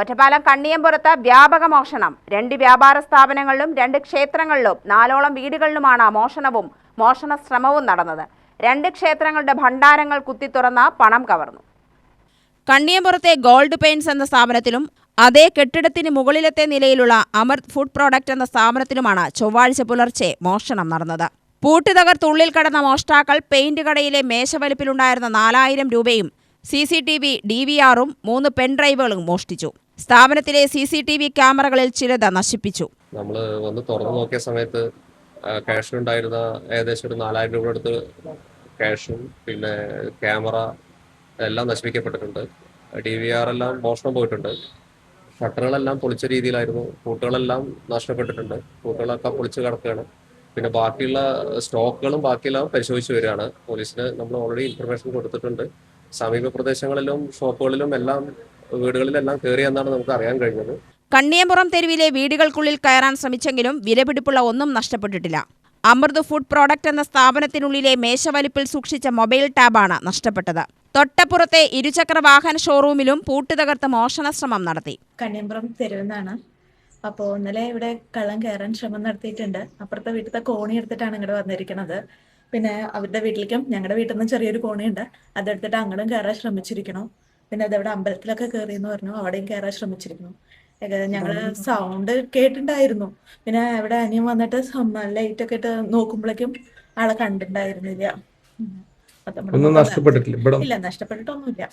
ഒറ്റപ്പാലം കണ്ണിയമ്പുറത്ത് വ്യാപക മോഷണം രണ്ട് വ്യാപാര സ്ഥാപനങ്ങളിലും രണ്ട് ക്ഷേത്രങ്ങളിലും നാലോളം വീടുകളിലുമാണ് മോഷണവും മോഷണ ശ്രമവും നടന്നത്. രണ്ട് ക്ഷേത്രങ്ങളുടെ ഭണ്ഡാരങ്ങൾ കുത്തിത്തുറന്ന പണം കവർന്നു. കണ്ണിയമ്പുറത്തെ ഗോൾഡ് പെയിൻസ് എന്ന സ്ഥാപനത്തിലും അതേ കെട്ടിടത്തിന് മുകളിലത്തെ നിലയിലുള്ള അമൃത് ഫുഡ് പ്രോഡക്റ്റ് എന്ന സ്ഥാപനത്തിലുമാണ് ചൊവ്വാഴ്ച പുലർച്ചെ മോഷണം നടന്നത്. തകർത്തുള്ളിൽ കടന്ന മോഷ്ടാക്കൾ പെയിന്റ് കടയിലെ മേശവലിപ്പിലുണ്ടായിരുന്ന നാലായിരം രൂപയും C C T V D V ആറും മൂന്ന് പെൻഡ്രൈവുകളും മോഷ്ടിച്ചു. സ്ഥാപനത്തിലെ സി സി ടി വി ക്യാമറകളിൽ ചിലത് നശിപ്പിച്ചു. നമ്മൾ വന്ന് തുറന്നു നോക്കിയ സമയത്ത് ക്യാഷ് ഉണ്ടായിരുന്ന ഏകദേശം ഒരു നാലായിരം രൂപ അടുത്ത് ക്യാഷും പിന്നെ ക്യാമറ എല്ലാം നശിപ്പിക്കപ്പെട്ടിട്ടുണ്ട്. ഡി വി ആർ എല്ലാം മോഷണം പോയിട്ടുണ്ട്. ഷട്ടറുകളെല്ലാം പൊളിച്ച രീതിയിലായിരുന്നു. പൂട്ടുകളെല്ലാം നഷ്ടപ്പെട്ടിട്ടുണ്ട്. പൂട്ടുകളൊക്കെ പൊളിച്ച് കിടക്കുകയാണ്. പിന്നെ ബാക്കിയുള്ള സ്റ്റോക്കുകളും ബാക്കിയെല്ലാം പരിശോധിച്ച് വരികയാണ്. പോലീസിന് നമ്മൾ ഓൾറെഡി ഇൻഫർമേഷൻ കൊടുത്തിട്ടുണ്ട്. സമീപ പ്രദേശങ്ങളിലും ഷോപ്പുകളിലും എല്ലാം വീടുകളിലെല്ലാം കയറിയെന്നാണ് നമുക്ക് അറിയാൻ കഴിഞ്ഞത്. കണ്ണിയമ്പുറം തെരുവിലെ വീടുകൾക്കുള്ളിൽ കയറാൻ ശ്രമിച്ചെങ്കിലും വിലപിടിപ്പുള്ള ഒന്നും നഷ്ടപ്പെട്ടിട്ടില്ല. അമൃത് ഫുഡ് പ്രോഡക്റ്റ് എന്ന സ്ഥാപനത്തിനുള്ളിലെ മേശവലിപ്പിൽ സൂക്ഷിച്ച മൊബൈൽ ടാബാണ് നഷ്ടപ്പെട്ടത്. തൊട്ടപ്പുറത്തെ ഇരുചക്ര വാഹന ഷോറൂമിലും പൂട്ട് തകർത്ത് മോഷണ ശ്രമം നടത്തി. കണ്ണിയമ്പുറം തെരുവെന്നാണ് അപ്പോൾ ഇന്നലെ ഇവിടെ കള്ളം കയറാൻ ശ്രമം നടത്തിയിട്ടുണ്ട്. അപ്പുറത്തെ വീട്ടിലത്തെ കോണി എടുത്തിട്ടാണ് ഇങ്ങോട്ട് വന്നിരിക്കുന്നത് പിന്നെ അവരുടെ വീട്ടിലേക്കും ഞങ്ങളുടെ വീട്ടിൽ നിന്ന് ചെറിയൊരു കോണിയുണ്ട്. അതെടുത്തിട്ട് അങ്ങോട്ടും കയറാൻ ശ്രമിച്ചിരിക്കണം. പിന്നെ അതവിടെ അമ്പലത്തിലൊക്കെ കയറി എന്ന് പറഞ്ഞു. അവിടെയും കയറാൻ ശ്രമിച്ചിരുന്നു. ഞങ്ങൾ സൗണ്ട് കേട്ടിണ്ടായിരുന്നു. പിന്നെ അവിടെ അനിയൻ വന്നിട്ട് ലൈറ്റ് ഒക്കെ ഇട്ട് നോക്കുമ്പോഴേക്കും ആളെ കണ്ടിണ്ടായിരുന്നില്ല. ഒന്നും നഷ്ടപ്പെട്ടിട്ടില്ല. ഇല്ല നഷ്ടപ്പെട്ടിട്ടൊന്നുമില്ല.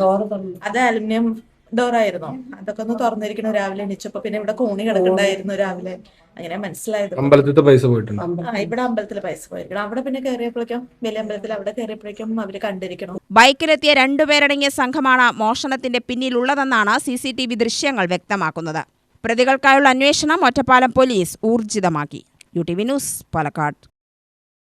ഡോറ് അത് അലുമിനിയം ഡോറായിരുന്നു അതൊക്കെ ഒന്ന് തുറന്നിരിക്കണം. രാവിലെ എണീച്ചപ്പോ പിന്നെ ഇവിടെ കോണി കിടക്കണ്ടായിരുന്നു രാവിലെ. അങ്ങനെ മനസ്സിലായത്. അമ്പലത്തിലെ പൈസ പോയിട്ടുണ്ട്. ആ ഇവിടെ അമ്പലത്തിലെ പൈസ പോയിരിക്കണം. അവിടെ പിന്നെ കയറിയപ്പോഴേക്കും വലിയ അമ്പലത്തിൽ അവിടെ കയറിയപ്പോഴേക്കും അവർ കണ്ടിരിക്കണം. ബൈക്കിലെത്തിയ രണ്ടുപേരടങ്ങിയ സംഘമാണ് മോഷണത്തിന്റെ പിന്നിലുള്ളതെന്നാണ് സി സി ടി വി ദൃശ്യങ്ങൾ വ്യക്തമാക്കുന്നത്. പ്രതികൾക്കായുള്ള അന്വേഷണം ഒറ്റപ്പാലം പോലീസ് ഊർജിതമാക്കി. U T V news Palakkad.